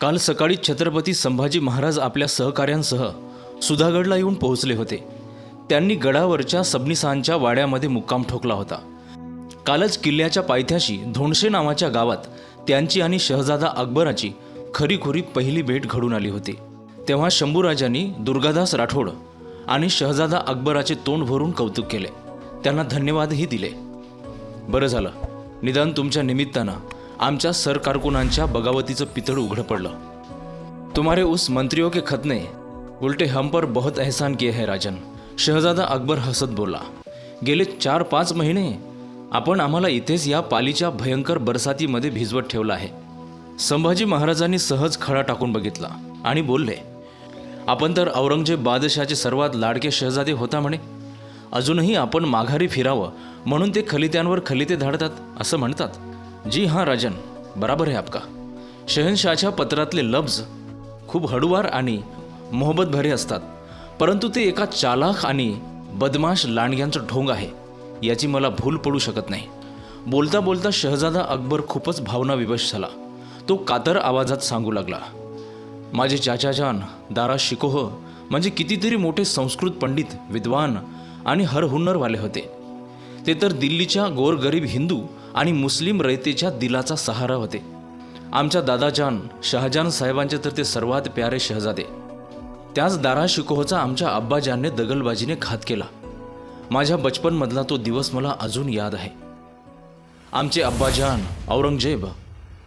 काल सकाळी छत्रपती संभाजी महाराज आपल्या सहकाऱ्यांसह सुधागडला येऊन पोहोचले होते. त्यांनी गडावरच्या सबनिसांच्या वाड्यामध्ये मुक्काम ठोकला होता. कालच किल्ल्याच्या पायथ्याशी धोंडशे नावाच्या गावात त्यांची आणि शहजादा अकबराची खरीखुरी पहिली भेट घडून आली होती. तेव्हा शंभूराजांनी दुर्गादास राठोड आणि शहजादा अकबराचे तोंड भरून कौतुक केले. त्यांना धन्यवादही दिले. बरं झालं. निदान तुमच्या निमित्तानं आमच्या सरकारकुनांच्या बगावतीचं पितळ उघडं पडलं. तुम्हारे उस मंत्रियों के खत ने उलटे हम पर बहुत एहसान किए है राजन. शहजादा अकबर हसत बोला गेले चार पाच महिने आपण आम्हाला इथेच या पालीच्या भयंकर बरसातीमध्ये भिजवत ठेवलं आहे. संभाजी महाराजांनी सहज खडा टाकून बघितला आणि बोलले आपण तर औरंगजेब बादशाहचे सर्वात लाडके शहजादे होता म्हणे. अजूनही आपण माघारी फिरावं म्हणून ते खलित्यांवर खलिते धाडतात असं म्हणतात. जी हां राजन. बराबर आहे आपका. शहनशाहच्या पत्रातले लफ्ज खूप हळुवार आणि मोहब्बतभरे असतात. परंतु ते एका चालाख आणि बदमाश लांडग्यांचं ढोंग आहे. याची मला भूल पडू शकत नाही. बोलता बोलता शहजादा अकबर खूपच भावनाविवश झाला. तो कातर आवाजात सांगू लागला. माझे चाचाजान दारा शिकोह म्हणजे कितीतरी मोठे संस्कृत पंडित विद्वान आणि हरहुन्नरवाले होते. ते तर दिल्लीच्या गोरगरीब हिंदू आणि मुस्लिम रयतेच्या दिलाचा सहारा होते. आमच्या दादाजान शहाजान साहेबांचे तर ते सर्वात प्यारे शहजादे. त्याच दारा शिकोहचा आमच्या अब्बाजानने दगलबाजीने घात केला. माझ्या बचपनमधला तो दिवस मला अजून याद आहे. आमचे अब्बाजान औरंगजेब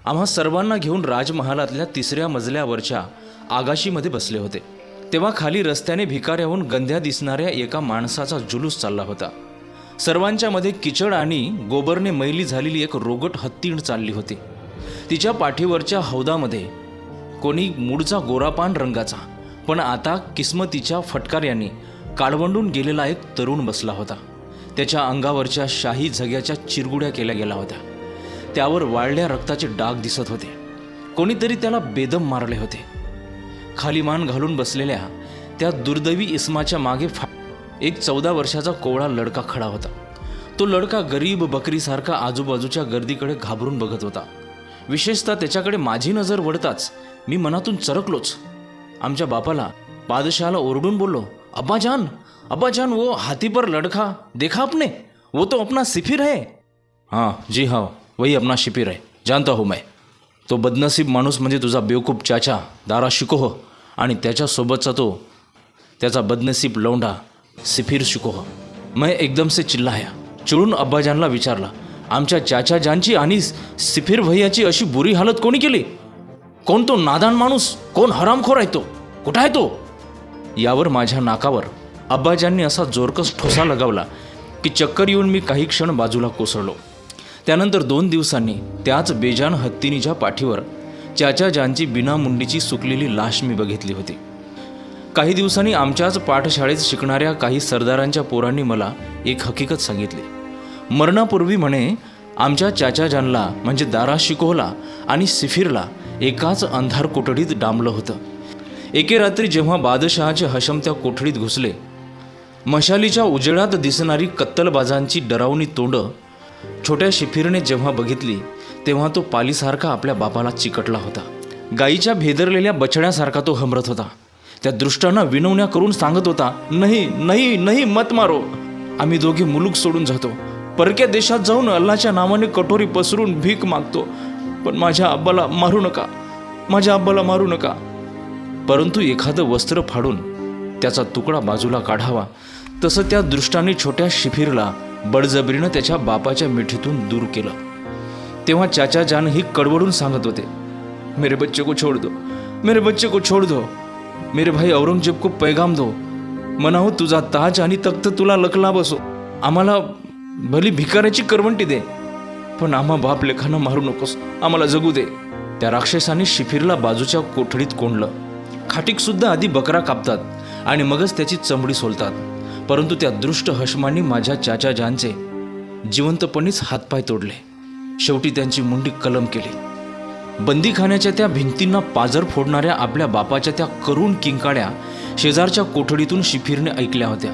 आम्हा सर्वांना घेऊन राजमहालातल्या तिसऱ्या मजल्यावरच्या आगाशीमध्ये बसले होते. तेव्हा खाली रस्त्याने भिकाऱ्याहून गंध्या दिसणाऱ्या एका माणसाचा जुलूस चालला होता. सर्वांच्या मध्ये किचड आणि गोबरने मैली झालेली एक रोगट हत्तीण चालली होती. तिच्या पाठीवरच्या हौदामध्ये कोणी मूळचा गोरापान रंगाचा पण आता किस्मतीच्या फटकार्याने काळवंडून गेलेला एक तरुण बसला होता. त्याच्या अंगावरच्या शाही झग्याच्या चिरगुड्या केल्या गेल्या होत्या. त्यावर वाळल्या रक्ताचे डाग दिसत होते. कोणीतरी त्याला बेदम मारले होते. खाली मान घालून बसलेल्या त्या दुर्दैवी इस्माच्या मागे फा एक चौदा वर्षाचा कोवळा लडका खडा होता. तो लडका गरीब बकरीसारखा आजूबाजूच्या गर्दीकडे घाबरून बघत होता. विशेषतः त्याच्याकडे माझी नजर वळताच मी मनातून चरकलोच. आमच्या बापाला बादशाहाला ओरडून बोललो अब्बाजान अब्बाजान वो हाथी पर लड़का देखा आपने? वो तो अपना सिफिर है. हाँ जी हाँ वही अपना शिफिर है जानता हूँ मैं. तो बदनसीब माणूस म्हणजे तुझा बेवकूफ चाचा दारा शिकोह हो. आणि त्याच्यासोबतचा तो त्याचा बदनसीब लौंडा सिफिर शिकोह हो. मैं एकदम से चिल्लाया चिडून अब्बाजानला विचारला आमच्या चाचा जानची आणि सिफिर भैयाची अशी बुरी हालत कोणी केली? कोण तो नादान माणूस? कोण हरामखोर आहे तो? कुठं आहे तो? यावर माझ्या नाकावर अब्बाजांनी असा जोरकस ठोसा लगावला की चक्कर येऊन मी काही क्षण बाजूला कोसळलो. त्यानंतर दोन दिवसांनी त्याच बेजान हत्तीनीच्या पाठीवर चाचा जानची बिनामुंडीची सुकलेली लाश मी बघितली होती. काही दिवसांनी आमच्याच पाठशाळेत शिकणाऱ्या काही सरदारांच्या पोरांनी मला एक हकीकत सांगितली. मरणापूर्वी म्हणे आमच्या चाचा जानला म्हणजे दारा शिकोहला आणि सिफिरला एकाच अंधार कोठडीत डांबलं होतं. एके रात्री जेव्हा बादशहाचे हशम त्या कोठडीत घुसले मशालीच्या उजेडात दिसणारी कत्तलबाजांची डरावणी तोंडं छोट्या शिफिरने जेव्हा बघितली तेव्हा तो पालीसारखा आपल्या बापाला चिकटला होता. गाईच्या भेदरलेल्या बछड्यासारखा तो हमरत होता. त्या दृष्टानं विनवण्या करून सांगत होता नाही नाही नाही मत मारो. आम्ही दोघे मुलूक सोडून जातो. परक्या देशात जाऊन अल्लाच्या नावाने कटोरी पसरून भीक मागतो. पण माझ्या आब्बाला मारू नका. माझ्या आब्बाला मारू नका. परंतु एखादं वस्त्र फाडून त्याचा तुकडा बाजूला काढावा. तसं त्या दृष्टाने छोट्या शिफिरला बळजबरीनं त्याच्या बापाच्या मिठीतून दूर केलं. तेव्हा चाचा जान ही कडवडून सांगत होते मेरे बच्चे को छोड़ दो मेरे बच्चे को छोड़ दो. मेरे भाई औरंगजेब को पैगाम दो। म्हणाहो तुझा ताज आणि तख्त तुला लकला बसो। आम्हाला भली भिकाऱ्याची करवंटी दे। पण आम्हा बाप लेखानं मारू नकोस। आम्हाला जगू दे। त्या राक्षसाने शिफिरला बाजूच्या कोठडीत कोंडलं। खाटीक सुद्धा आधी बकरा कापतात आणि मगच त्याची चमडी सोलतात। परंतु त्या दृष्ट हशमांनी माझ्या चाचा जानचे जिवंतपणीच हातपाय तोडले। शेवटी त्यांची मुंडी कलम केली। बंदीखान्याच्या त्या भिंतींना पाजर फोडणाऱ्या आपल्या बापाच्या त्या करुण किंकाड्या शेजारच्या कोठडीतून शिफिरने ऐकल्या होत्या.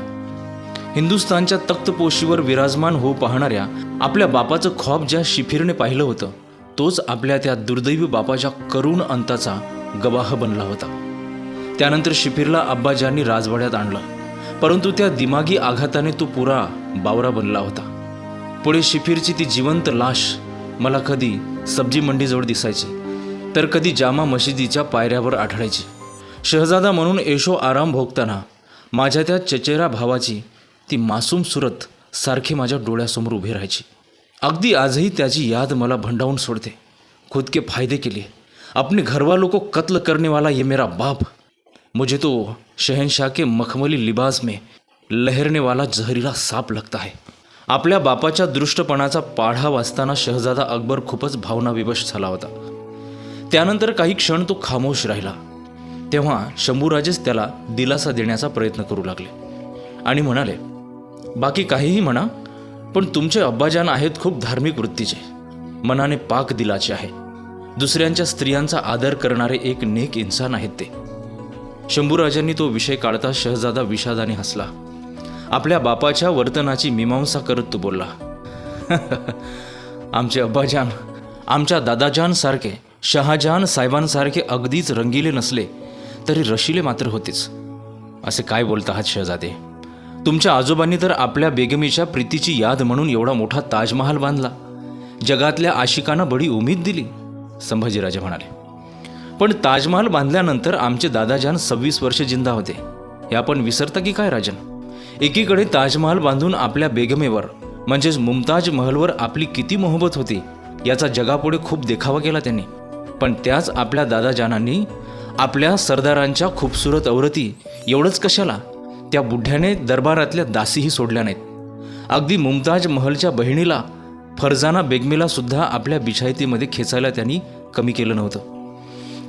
हिंदुस्थानच्या तख्तपोशीवर विराजमान होऊ पाहणाऱ्या आपल्या बापाचं ख्वाब ज्या शिफिरने पाहिलं होतं तोच आपल्या त्या दुर्दैवी बापाच्या करुण अंताचा गवाह बनला होता. त्यानंतर शिफिरला अब्बाजांनी राजवाड्यात आणलं परंतु त्या दिमागी आघाताने तो पुरा बावरा बनला होता. पुढे शिफिरची ती जिवंत लाश मला कधी सब्जी मंडीजवळ दिसायची. तर कधी जामा मशिदीच्या पायऱ्यावर आढळायची. शहजादा म्हणून येशो आराम भोगताना माझ्या त्या चचेरा भावाची ती मासूम सुरत सारखी माझ्या डोळ्यासमोर उभी राहायची. अगदी आजही त्याची याद मला भंडावून सोडते. खुद के फायदे के लिए अपने घरवालों को कत्ल करने वाला ये मेरा बाप. मुझे तो शहनशाह के मखमली लिबास में लहरने वाला जहरीला साप लगता है. आपल्या बापाच्या दृष्टपणाचा पाढा वाचताना शहजादा अकबर खूपच भावनाविवश झाला होता. त्यानंतर काही क्षण तो खामोश राहिला. तेव्हा शंभूराजेच त्याला दिलासा देण्याचा प्रयत्न करू लागले. आणि म्हणाले बाकी काहीही म्हणा पण तुमचे अब्बाजान आहेत खूप धार्मिक वृत्तीचे. मनाने पाक दिलाचे आहे. दुसऱ्यांच्या स्त्रियांचा आदर करणारे एक नेक इन्सान आहेत ते. शंभूराजांनी तो विषय काढता शहजादा विषादाने हसला. आपल्या बापाच्या वर्तनाची मीमांसा करत तो बोलला. आमचे अब्बाजान आमच्या दादाजानसारखे शहाजहान साहेबांसारखे अगदीच रंगीले नसले तरी रशिले मात्र होतेच. असे काय बोलत आहात शहजादे? तुमच्या आजोबांनी तर आपल्या बेगमीच्या प्रीतीची याद म्हणून एवढा मोठा ताजमहाल बांधला. जगातल्या आशिकांना बडी उमेद दिली संभाजीराजे म्हणाले. पण ताजमहाल बांधल्यानंतर आमचे दादाजान सव्वीस वर्ष जिंदा होते. हे आपण विसरता की काय राजन? एकीकडे ताजमहाल बांधून आपल्या बेगमेवर म्हणजेच मुमताज महलवर आपली किती मोहब्बत होती याचा जगापुढे खूप देखावा केला त्यांनी. पण त्याच आपल्या दादाजानांनी आपल्या सरदारांच्या खूपसुरत औरती एवढंच कशाला? त्या बुढ्याने दरबारातल्या दासीही सोडल्या नाहीत. अगदी मुमताज महलच्या बहिणीला फरजाना बेगमेला सुद्धा आपल्या बिछायतीमध्ये खेचायला त्यांनी कमी केलं नव्हतं.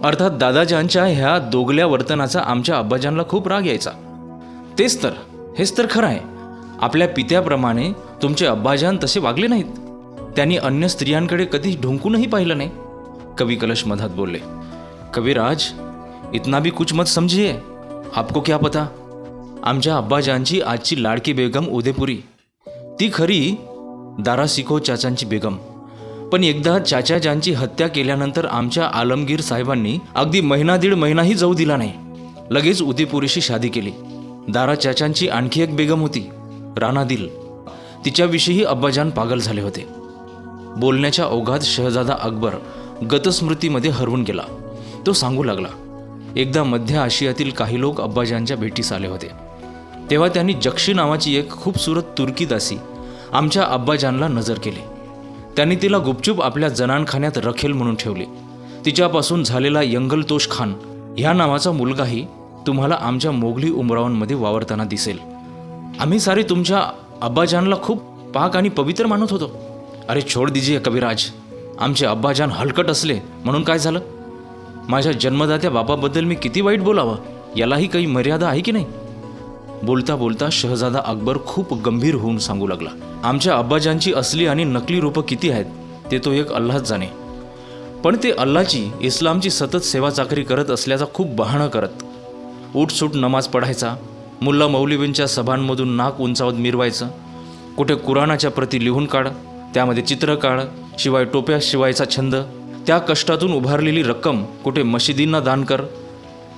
अर्थात दादाजांच्या ह्या दोगल्या वर्तनाचा आमच्या अब्बाजांना खूप राग यायचा. तेच तर हेच तर खरं आहे. आपल्या पित्याप्रमाणे तुमचे अब्बाजान तसे वागले नाहीत. त्यांनी अन्य स्त्रियांकडे कधी ढुंकूनही पाहिलं नाही. कवी कलश मधात बोलले कविराज इतना भी कुछ मत समजिए आपको क्या पता? आमच्या अब्बाजांची आजची लाडकी बेगम उदयपुरी. ती खरी दारासिको चाचांची बेगम. पण एकदा चाचाजांची हत्या केल्यानंतर आमच्या आलमगीर साहेबांनी अगदी महिना दीड महिनाही जाऊ दिला नाही. लगेच उदयपुरीशी शादी केली. दारा चाचांची आणखी एक बेगम होती राणा दिल. तिच्याविषयीही अब्बाजान पागल झाले होते. बोलण्याच्या ओघात शहजादा अकबर गतस्मृतीमध्ये हरवून गेला. तो सांगू लागला एकदा मध्य आशियातील काही लोक अब्बाजानच्या भेटीस आले होते. तेव्हा त्यांनी जक्षी नावाची एक खूपसुरत तुर्की दासी आमच्या अब्बाजानला नजर केली. त्यांनी तिला गुपचूप आपल्या जनानखान्यात रखेल म्हणून ठेवले. तिच्यापासून झालेला यंगलतोष खान ह्या नावाचा मुलगाही तुम्हाला आमच्या मोगली उमरावांमध्ये वावरताना दिसेल. आम्ही सारे तुमच्या अब्बाजानला खूप पाक आणि पवित्र मानत होतो. अरे छोड दीजिए कविराज आमचे अब्बाजान हलकट असले म्हणून काय झालं? माझ्या जन्मदात्या बापाबद्दल मी किती वाईट बोलावं यालाही काही मर्यादा आहे की नाही? बोलता बोलता शहजादा अकबर खूप गंभीर होऊन सांगू लागला. आमच्या अब्बाजांची असली आणि नकली रूपं किती आहेत ते तो एक अल्लाच जाणे. पण ते अल्लाची इस्लामची सतत सेवा चाकरी करत असल्याचा खूप बहाणा करत. उठसूट नमाज पढायचा मुल्ला मौलवींच्या सभांमधून नाक उंचावत मिरवायचं कुठे कुराणाच्या प्रती लिहून काढ त्यामध्ये चित्र काढ शिवाय टोप्या शिवायचा छंद त्या कष्टातून उभारलेली रक्कम कुठे मशिदींना दान कर.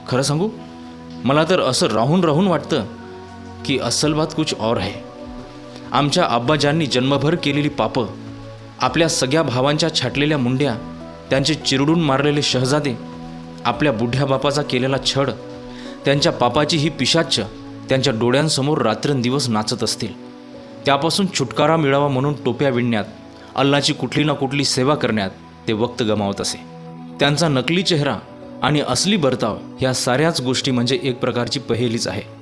खरं सांगू? मला तर असं राहून राहून वाटतं की असल बात कुछ और है. आमच्या आब्बाजांनी जन्मभर केलेली पापं आपल्या सगळ्या भावांच्या छाटलेल्या मुंड्या त्यांचे चिरडून मारलेले शहजादे आपल्या बुढ्या बापाचा केलेला छड त्यांच्या पापाची ही पिशाच्च त्यांच्या डोळ्यांसमोर रात्रंदिवस नाचत असतील. त्यापासून छुटकारा मिळावा म्हणून टोप्या विणण्यात अल्लाची कुठली ना कुठली सेवा करण्यात ते वक्त गमावत असे. त्यांचा नकली चेहरा आणि असली बर्ताव ह्या साऱ्याच गोष्टी म्हणजे एक प्रकारची पहेलीच आहे.